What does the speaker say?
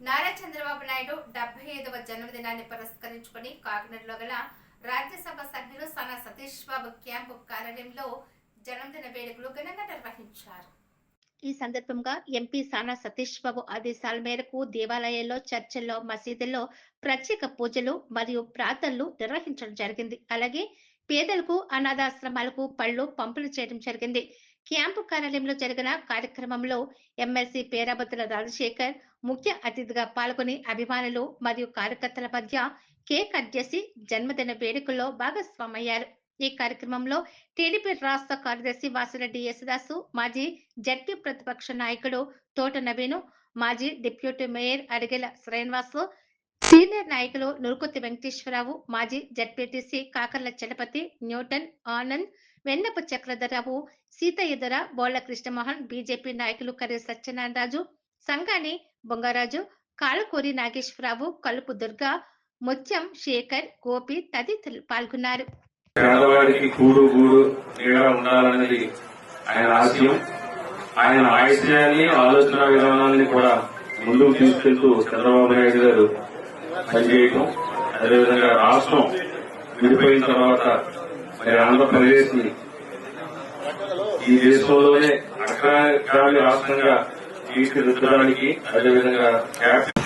నారా చంద్రబాబు నాయుడు డెబ్బై ఐదవ జన్మదినాన్ని పురస్కరించుకుని కాకినాడలో గల రాజ్యసభ సభ్యులు సన సతీష్ బాబు క్యాంపు కార్యాలయంలో జన్మదిన వేడుకలు ఘనంగా నిర్వహించారు. ఈ సందర్భంగా ఎంపీ సానా సతీష్ బాబు ఆదేశాల మేరకు దేవాలయాల్లో చర్చిల్లో మసీదుల్లో ప్రత్యేక పూజలు మరియు ప్రార్థనలు నిర్వహించడం జరిగింది. అలాగే పేదలకు అనాథాశ్రమాలకు పళ్ళు పంపులు చేయడం జరిగింది. క్యాంపు కార్యాలయంలో జరిగిన కార్యక్రమంలో ఎమ్మెల్సీ పేరాబతుల రాజశేఖర్ ముఖ్య అతిథిగా పాల్గొని అభిమానులు మరియు కార్యకర్తల మధ్య కేక్ కట్ చేసి జన్మదిన వేడుకల్లో భాగస్వామయ్యారు. ఈ కార్యక్రమంలో టీడీపీ రాష్ట్ర కార్యదర్శి వాసిరెడ్డి యేసుదాసు మాజీ జడ్పీ ప్రతిపక్ష నాయకుడు తోట నవీను మాజీ deputy mayor Adigela Srinivas senior నాయకులు నురుకుతి వెంకటేశ్వరరావు మాజీ ZPTC Kakarla Chalapathi Newton Anand Vennapu Chakradhararao Seethayyadhara Bolla Krishnamohan BJP నాయకులు కర్రి సత్యనారాయణరాజు సంగాని బొంగరాజు కాళకూరి నాగేశ్వరరావు కలుపు దుర్గా ముత్యం శేఖర్ గోపి తదితరులు పాల్గొన్నారు. పేదవాడికి కూడు గూడు నీడ ఉండాలన్నది ఆయన ఆశయం. ఆయన ఆశయాన్ని ఆలోచన విధానాన్ని కూడా ముందుకు తీసుకెళ్తూ చంద్రబాబు నాయుడు గారు పనిచేయటం. అదేవిధంగా రాష్ట్రం విడిపోయిన తర్వాత మరి ఆంధ్రప్రదేశ్ని ఈ దేశంలోనే అగ్రగామి రాష్ట్రంగా తీర్చిదిద్దడానికి అదేవిధంగా క్యాపిటల్